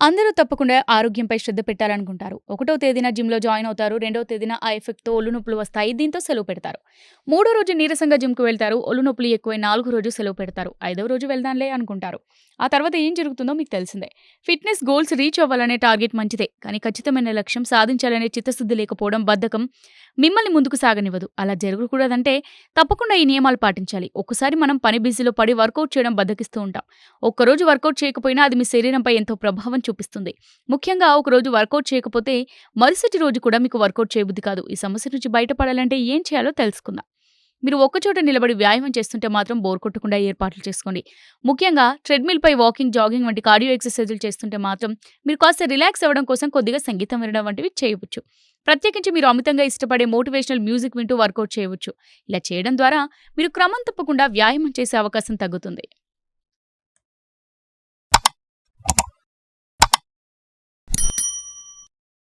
అందరూ తప్పకుండా ఆరోగ్యంపై శ్రద్ధ పెట్టాలనుకుంటారు. ఒకటో తేదీన జిమ్లో జాయిన్ అవుతారు. రెండవ తేదీన ఆ ఎఫెక్ట్తో ఒళ్ళు నొప్పులు వస్తాయి. దీంతో సెలవు పెడతారు. మూడో రోజు నీరసంగా జిమ్కు వెళ్తారు. ఒళ్ళు నొప్పులు ఎక్కువై నాలుగో రోజు సెలవు పెడతారు. ఐదవ రోజు వెళ్దాంలే అనుకుంటారు. ఆ తర్వాత ఏం జరుగుతుందో మీకు తెలిసిందే. ఫిట్నెస్ గోల్స్ రీచ్ అవ్వాలనే టార్గెట్ మంచిదే. కానీ ఖచ్చితమైన లక్ష్యం సాధించాలనే చిత్తశుద్ధి లేకపోవడం బద్ధకం మిమ్మల్ని ముందుకు సాగనివ్వదు. అలా జరగకూడదంటే తప్పకుండా ఈ నియమాలు పాటించాలి. ఒక్కసారి మనం పని బిజీలో పడి వర్కౌట్ చేయడం బద్దకిస్తూ ఉంటాం. ఒక్కరోజు వర్కౌట్ చేయకపోయినా అది మీ శరీరంపై ఎంతో ప్రభావం చూపిస్తుంది. ముఖ్యంగా ఒకరోజు వర్కౌట్ చేయకపోతే మరుసటి రోజు కూడా మీకు వర్కౌట్ చేయబుద్ధి కాదు. ఈ సమస్య నుంచి బయటపడాలంటే ఏం చేయాలో తెలుసుకుందాం. మీరు ఒక్కచోట నిలబడి వ్యాయామం చేస్తుంటే మాత్రం బోర్ కొట్టకుండా ఏర్పాట్లు చేసుకోండి. ముఖ్యంగా ట్రెడ్మిల్పై వాకింగ్ జాగింగ్ వంటి కార్డియో ఎక్సర్సైజులు చేస్తుంటే మాత్రం మీరు కాస్త రిలాక్స్ అవ్వడం కోసం కొద్దిగా సంగీతం వినడం వంటివి చేయవచ్చు. ప్రత్యేకించి మీరు అమితంగా ఇష్టపడే మోటివేషనల్ మ్యూజిక్ వింటూ వర్కౌట్ చేయవచ్చు. ఇలా చేయడం ద్వారా మీరు క్రమం తప్పకుండా వ్యాయామం చేసే అవకాశం తగ్గుతుంది.